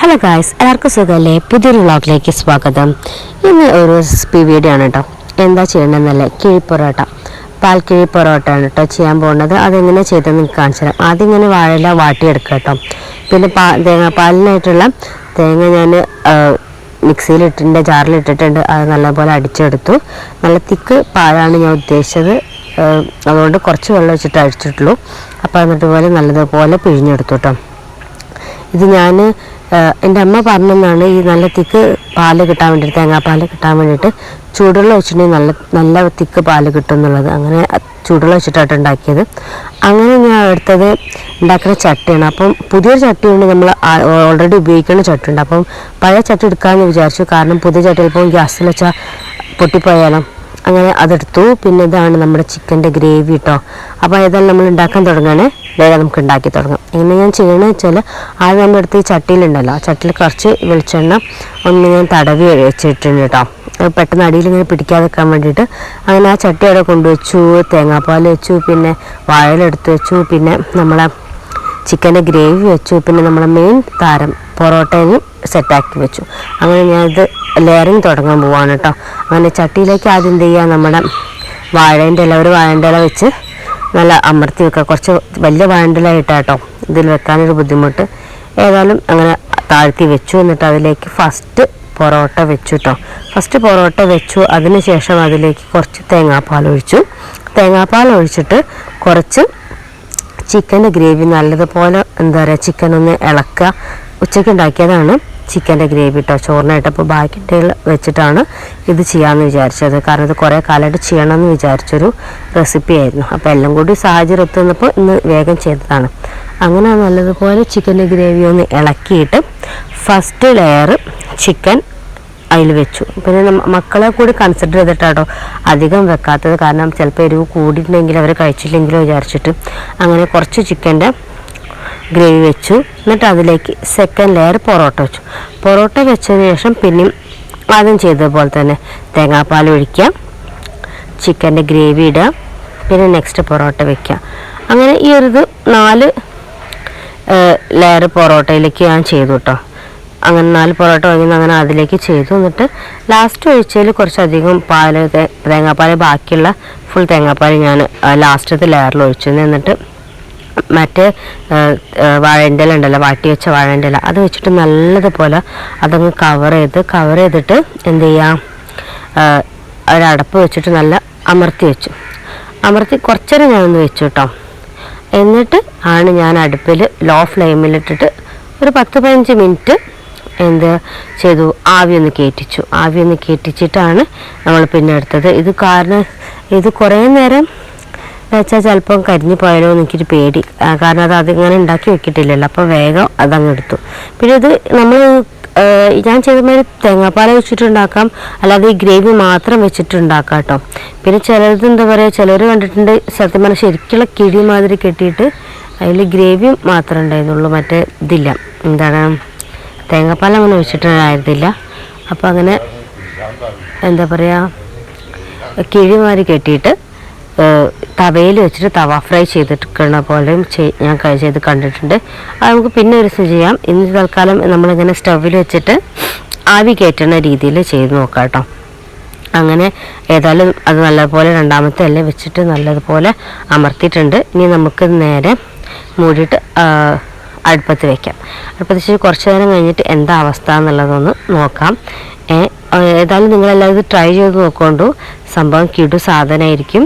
Hello guys എല്ലാവർക്കും സുഖമല്ലേ പുതിയൊരു വ്ളോഗിലേക്ക് സ്വാഗതം. ഇന്ന് ഒരു റെസിപ്പി വീഡിയോ ആണ് കേട്ടോ എന്താ ചെയ്യണമെന്നല്ലേ കിഴി പൊറോട്ട. പാൽ കിഴി പൊറോട്ട ആണ് കേട്ടോ ചെയ്യാൻ പോകുന്നത് അതെങ്ങനെ ചെയ്തെന്ന് കാണിച്ചു തരാം. ആദ്യം ഇങ്ങനെ വാഴയില വാട്ടിയെടുക്കുക കേട്ടോ പിന്നെ പാ തേങ്ങാപ്പാലിനായിട്ടുള്ള തേങ്ങ ഞാൻ മിക്സിയിലിട്ടിട്ടുണ്ട് ജാറിലിട്ടിട്ടുണ്ട്. അത് നല്ലപോലെ അടിച്ചെടുത്തു. നല്ല തിക്ക് പാലാണ് ഞാൻ ഉദ്ദേശിച്ചത്. അതുകൊണ്ട് കുറച്ച് വെള്ളം വെച്ചിട്ട് അടിച്ചിട്ടുള്ളൂ. അപ്പോൾ എന്നിട്ട് പോലെ നല്ലതുപോലെ പിഴിഞ്ഞെടുത്തു കേട്ടോ ഇത് ഞാൻ എന്റെ അമ്മ പറഞ്ഞെന്നാണ് ഈ നല്ല തിക്ക് പാൽ കിട്ടാൻ വേണ്ടിയിട്ട് തേങ്ങാപ്പാൽ കിട്ടാൻ വേണ്ടിയിട്ട് ചൂടുവെള്ളം വെച്ചിട്ടുണ്ടെങ്കിൽ നല്ല നല്ല തിക്ക് പാൽ കിട്ടും എന്നുള്ളത് അങ്ങനെ ചൂടുള്ള വെച്ചിട്ടാണ് ഉണ്ടാക്കിയത്. അങ്ങനെ ഞാൻ എടുത്തത് ഉണ്ടാക്കുന്ന ചട്ടിയാണ്. അപ്പം പുതിയൊരു ചട്ടിയുണ്ട് നമ്മൾ ഓൾറെഡി ഉപയോഗിക്കുന്ന ചട്ടിയുണ്ട്. അപ്പം പഴയ ചട്ടി എടുക്കാമെന്ന് വിചാരിച്ചു. കാരണം പുതിയ ചട്ടി ചിലപ്പോൾ ഗ്യാസിൽ വെച്ചാൽ പൊട്ടിപ്പോയാലോ. അങ്ങനെ അതെടുത്തു. പിന്നെ ഇതാണ് നമ്മുടെ ചിക്കന്റെ ഗ്രേവി കേട്ടോ അപ്പോൾ ഏതായാലും നമ്മൾ ഉണ്ടാക്കാൻ തുടങ്ങുകയാണ്. വേഗം നമുക്ക് ഉണ്ടാക്കി തുടങ്ങാം. എങ്ങനെ ഞാൻ ചെയ്യണമെന്ന് വെച്ചാൽ ആദ്യം നമ്മുടെ അടുത്ത് ഈ ചട്ടിയിലുണ്ടല്ലോ ചട്ടിയിൽ കുറച്ച് വെളിച്ചെണ്ണ ഒന്ന് ഞാൻ തടവി വെച്ചിട്ടുണ്ട് കേട്ടോ. പെട്ടെന്ന് അടിയിൽ ഇങ്ങനെ പിടിക്കാതെ നിൽക്കാൻ വേണ്ടിയിട്ട് അങ്ങനെ ആ ചട്ടി അവിടെ കൊണ്ടുവച്ചു തേങ്ങാപ്പാൽ വെച്ചു പിന്നെ വാഴലെടുത്ത് വെച്ചു പിന്നെ നമ്മളെ ചിക്കന്റെ ഗ്രേവി വെച്ചു പിന്നെ നമ്മളെ മെയിൻ താരം പൊറോട്ടയും സെറ്റാക്കി വെച്ചു. അങ്ങനെ ഞാനിത് ലെയറിങ് തുടങ്ങാൻ പോവാണ് കേട്ടോ. അങ്ങനെ ചട്ടിയിലേക്ക് ആദ്യം എന്ത് ചെയ്യുക നമ്മുടെ വാഴേന്റെ ഇല ഒരു വാഴേന്റെ ഇല വെച്ച് നല്ല അമർത്തി വെക്കുക. കുറച്ച് വലിയ ഇട്ടാട്ടോ ഇതിൽ വെക്കാനൊരു ബുദ്ധിമുട്ട്. ഏതായാലും അങ്ങനെ താഴ്ത്തി വെച്ചു. എന്നിട്ട് അതിലേക്ക് ഫസ്റ്റ് പൊറോട്ട വെച്ചു കേട്ടോ ഫസ്റ്റ് പൊറോട്ട വെച്ചു. അതിന് ശേഷം അതിലേക്ക് കുറച്ച് തേങ്ങാപ്പാൽ ഒഴിച്ചു. തേങ്ങാപ്പാൽ ഒഴിച്ചിട്ട് കുറച്ച് ചിക്കന്റെ ഗ്രേവി നല്ലതുപോലെ എന്താ പറയുക ചിക്കൻ ഒന്ന് ഇളക്കുക. ഉച്ചയ്ക്ക് ഉണ്ടാക്കിയതാണ്. ചിക്കന്റെ ഗ്രേവി കേട്ടോ ചോറിനായിട്ട് അപ്പോൾ ബാക്കി വെച്ചിട്ടാണ് ഇത് ചെയ്യാമെന്ന് വിചാരിച്ചത്. കാരണം ഇത് കുറേ കാലമായിട്ട് ചെയ്യണമെന്ന് വിചാരിച്ചൊരു റെസിപ്പി ആയിരുന്നു. അപ്പോൾ എല്ലാം കൂടി സാഹചര്യം എത്തുന്നപ്പോൾ ഇന്ന് വേഗം ചെയ്തതാണ്. അങ്ങനെ നല്ലതുപോലെ ചിക്കന്റെ ഗ്രേവി ഒന്ന് ഇളക്കിയിട്ട് ഫസ്റ്റ് ലെയർ ചിക്കൻ അതിൽ വെച്ചു. പിന്നെ മക്കളെ കൂടി കൺസിഡർ ചെയ്തിട്ടാട്ടോ അധികം വെക്കാത്തത്. കാരണം ചിലപ്പോൾ എരിവ് കൂടിയിട്ടുണ്ടെങ്കിൽ അവർ കഴിച്ചില്ലെങ്കിലോ വിചാരിച്ചിട്ട്. അങ്ങനെ കുറച്ച് ചിക്കന്റെ ഗ്രേവി വെച്ചു. എന്നിട്ട് അതിലേക്ക് സെക്കൻഡ് ലെയർ പൊറോട്ട വെച്ചു. പൊറോട്ട വെച്ചതിന് ശേഷം പിന്നെയും ആദ്യം ചെയ്തതുപോലെ തന്നെ തേങ്ങാപ്പാൽ ഒഴിക്കുക. ചിക്കന്റെ ഗ്രേവി ഇടുക. പിന്നെ നെക്സ്റ്റ് പൊറോട്ട വെക്കുക. അങ്ങനെ ഈ ഒരു ഇത് നാല് ലെയർ പൊറോട്ടയിലേക്ക് ഞാൻ ചെയ്തു കേട്ടോ അങ്ങനെ നാല് പൊറോട്ട വാങ്ങി അങ്ങനെ അതിലേക്ക് ചെയ്തു. എന്നിട്ട് ലാസ്റ്റ് ഒഴിച്ചതിൽ കുറച്ചധികം പാൽ തേങ്ങാപ്പാൽ ബാക്കിയുള്ള ഫുൾ തേങ്ങാപ്പാൽ ഞാൻ ലാസ്റ്റത്തെ ലെയറിൽ ഒഴിച്ചു. എന്നിട്ട് മറ്റേ വാഴന്റെ ഇല ഉണ്ടല്ലോ വാട്ടി വെച്ച വാഴന്റെ ഇല അത് വെച്ചിട്ട് നല്ലതുപോലെ അതങ്ങ് കവർ ചെയ്ത് കവർ ചെയ്തിട്ട് എന്ത് ചെയ്യാം? ഒരടപ്പ് വെച്ചിട്ട് നല്ല അമർത്തി വെച്ചു. അമർത്തി കുറച്ചേരം ഞാനൊന്ന് വെച്ചു കേട്ടോ എന്നിട്ട് ആണ് ഞാൻ അടുപ്പിൽ ലോ ഫ്ലെയിമിലിട്ടിട്ട് ഒരു പത്ത് പതിനഞ്ച് മിനിറ്റ് എന്ത് ചെയ്തു? ആവി ഒന്ന് കയറ്റിച്ചു ആവി ഒന്ന് കയറ്റിച്ചിട്ടാണ് നമ്മൾ പിന്നെ എടുത്തത് ഇത് കാരണം ഇത് കുറേ നേരം വെച്ചാൽ ചിലപ്പം കരിഞ്ഞു പോയാലോ എനിക്കൊരു പേടി. കാരണം അത് അതിങ്ങനെ ഉണ്ടാക്കി വെക്കിയിട്ടില്ലല്ലോ അപ്പോൾ വേഗം അതങ്ങ് എടുത്തു. പിന്നെ ഇത് നമ്മൾ ഞാൻ ചെയ്ത മാതിരി തേങ്ങാപ്പാൽ വെച്ചിട്ടുണ്ടാക്കാം. അല്ലാതെ ഈ ഗ്രേവി മാത്രം വെച്ചിട്ടുണ്ടാക്കാം കേട്ടോ പിന്നെ ചിലത് എന്താ പറയുക ചിലർ കണ്ടിട്ടുണ്ട് സത്യം പറഞ്ഞാൽ ശരിക്കുള്ള കിഴി മാതിരി കെട്ടിയിട്ട് അതിൽ ഗ്രേവി മാത്രം ഉണ്ടായിരുന്നുള്ളൂ. മറ്റേ ഇതില്ല. എന്താണ്? തേങ്ങാപ്പാൽ അങ്ങനെ വെച്ചിട്ടുണ്ടായിരുന്നില്ല. അപ്പോൾ അങ്ങനെ എന്താ പറയുക കിഴി മാതിരി കെട്ടിയിട്ട് തവയിൽ വെച്ചിട്ട് തവ ഫ്രൈ ചെയ്തെടുക്കുന്ന പോലെയും ഞാൻ ചെയ്ത് കണ്ടിട്ടുണ്ട്. അത് നമുക്ക് പിന്നെ ഒരു ദിവസം ചെയ്യാം. ഇന്ന് തൽക്കാലം നമ്മളിങ്ങനെ സ്റ്റവിൽ വെച്ചിട്ട് ആവി കയറ്റുന്ന രീതിയിൽ ചെയ്ത് നോക്കാം കേട്ടോ. അങ്ങനെ ഏതായാലും അത് നല്ലപോലെ രണ്ടാമത്തെ അല്ലേ വെച്ചിട്ട് നല്ലതുപോലെ അമർത്തിയിട്ടുണ്ട്. ഇനി നമുക്ക് നേരെ മൂടിയിട്ട് അടുപ്പത്ത് വെക്കാം. അടുപ്പത്ത് വെച്ച് കുറച്ച് നേരം കഴിഞ്ഞിട്ട് എന്താ അവസ്ഥ എന്നുള്ളതൊന്ന് നോക്കാം. ഏതായാലും നിങ്ങളെല്ലാവരും ഇത് ട്രൈ ചെയ്ത് നോക്കൊണ്ടു. സംഭവം കിടു സാധനമായിരിക്കും.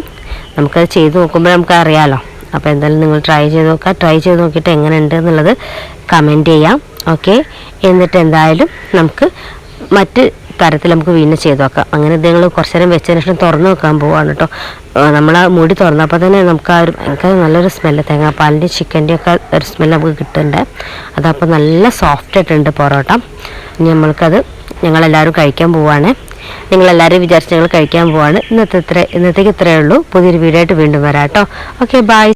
നമുക്കത് ചെയ്ത് നോക്കുമ്പോൾ നമുക്ക് അറിയാലോ അപ്പോൾ എന്തായാലും നിങ്ങൾ ട്രൈ ചെയ്ത് നോക്കുക ട്രൈ ചെയ്ത് നോക്കിയിട്ട് എങ്ങനെയുണ്ട് എന്നുള്ളത് കമന്റ് ചെയ്യാം. ഓക്കെ എന്നിട്ട് എന്തായാലും നമുക്ക് മറ്റ് തരത്തിൽ നമുക്ക് വീണ്ടും ചെയ്ത് നോക്കാം. അങ്ങനെ നിങ്ങൾ കുറച്ച് നേരം വെച്ചതിന് ശേഷം തുറന്നു വെക്കാൻ പോവാണ് കേട്ടോ. നമ്മൾ ആ മുടി തുറന്നപ്പോൾ തന്നെ നമുക്ക് ആ ഒരു ഭയങ്കര നല്ലൊരു സ്മെല്ല് തേങ്ങാപ്പാലിന്റെ ചിക്കന്റെ ഒക്കെ ഒരു സ്മെല്ല് നമുക്ക് കിട്ടുന്നുണ്ട്. അതപ്പോൾ നല്ല സോഫ്റ്റ് ആയിട്ടുണ്ട് പൊറോട്ട. ഇനി നമ്മൾക്കത് ഞങ്ങളെല്ലാവരും കഴിക്കാൻ പോവാണ്. നിങ്ങളെല്ലാവരും വിചാരിച്ച് ഞങ്ങൾ കഴിക്കാൻ പോവാണ്. ഇന്നത്തെ ഇത്ര ഇന്നത്തേക്ക് ഇത്രയേ ഉള്ളൂ. പുതിയൊരു വീഡിയോ ആയിട്ട് വീണ്ടും വരാം കേട്ടോ. Okay bye